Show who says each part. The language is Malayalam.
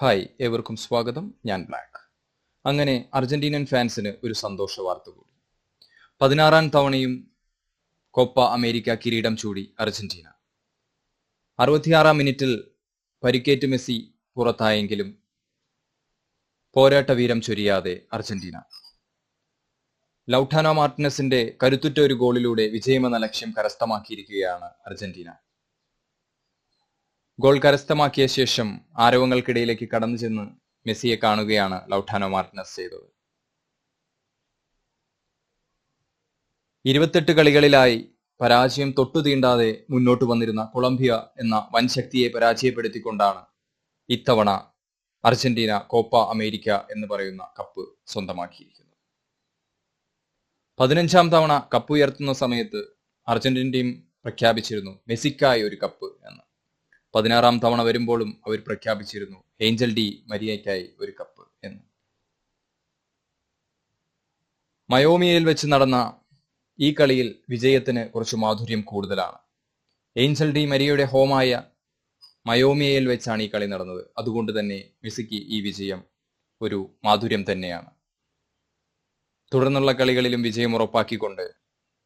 Speaker 1: ഹായ് ഏവർക്കും സ്വാഗതം. ഞാൻ ബ്ലാക്ക്. അങ്ങനെ അർജന്റീനിയൻ ഫാൻസിന് ഒരു സന്തോഷ വാർത്ത കൂടി. പതിനാറാം തവണയും കോപ്പ അമേരിക്ക കിരീടം ചൂടി അർജന്റീന. അറുപത്തിയാറാം മിനിറ്റിൽ പരിക്കേറ്റ് മെസ്സി പുറത്തായെങ്കിലും പോരാട്ട വീരം ചൊരിയാതെ അർജന്റീന. ലൗട്ടാനോ മാർട്ടിനസിന്റെ കരുത്തുറ്റ ഒരു ഗോളിലൂടെ വിജയമെന്ന ലക്ഷ്യം കരസ്ഥമാക്കിയിരിക്കുകയാണ് അർജന്റീന. ഗോൾ കരസ്ഥമാക്കിയ ശേഷം ആരവങ്ങൾക്കിടയിലേക്ക് കടന്നു ചെന്ന് മെസ്സിയെ കാണുകയാണ് ലൗട്ടാനോ മാർട്ടിനസ് ചെയ്തത്. ഇരുപത്തെട്ട് കളികളിലായി പരാജയം തൊട്ടു തീണ്ടാതെ മുന്നോട്ട് വന്നിരുന്ന കൊളംബിയ എന്ന വൻ ശക്തിയെ പരാജയപ്പെടുത്തിക്കൊണ്ടാണ് ഇത്തവണ അർജന്റീന കോപ്പ അമേരിക്ക എന്ന് പറയുന്ന കപ്പ് സ്വന്തമാക്കിയിരിക്കുന്നത്. പതിനഞ്ചാം തവണ കപ്പ് ഉയർത്തുന്ന സമയത്ത് അർജന്റീൻ ടീം പ്രഖ്യാപിച്ചിരുന്നു മെസ്സിക്കായി ഒരു കപ്പ് എന്ന്. പതിനാറാം തവണ വരുമ്പോഴും അവർ പ്രഖ്യാപിച്ചിരുന്നു ഏഞ്ചൽ ഡി മരിയയ്ക്കായി ഒരു കപ്പ് എന്ന്. മയോമിയയിൽ വെച്ച് നടന്ന ഈ കളിയിൽ വിജയത്തിന് കുറച്ച് മാധുര്യം കൂടുതലാണ്. ഏഞ്ചൽ ഡി മരിയയുടെ ഹോമായ മയോമിയയിൽ വെച്ചാണ് ഈ കളി നടന്നത്. അതുകൊണ്ട് തന്നെ മെസ്സിക്ക് ഈ വിജയം ഒരു മാധുര്യം തന്നെയാണ്. തുടർന്നുള്ള കളികളിലും വിജയം ഉറപ്പാക്കിക്കൊണ്ട്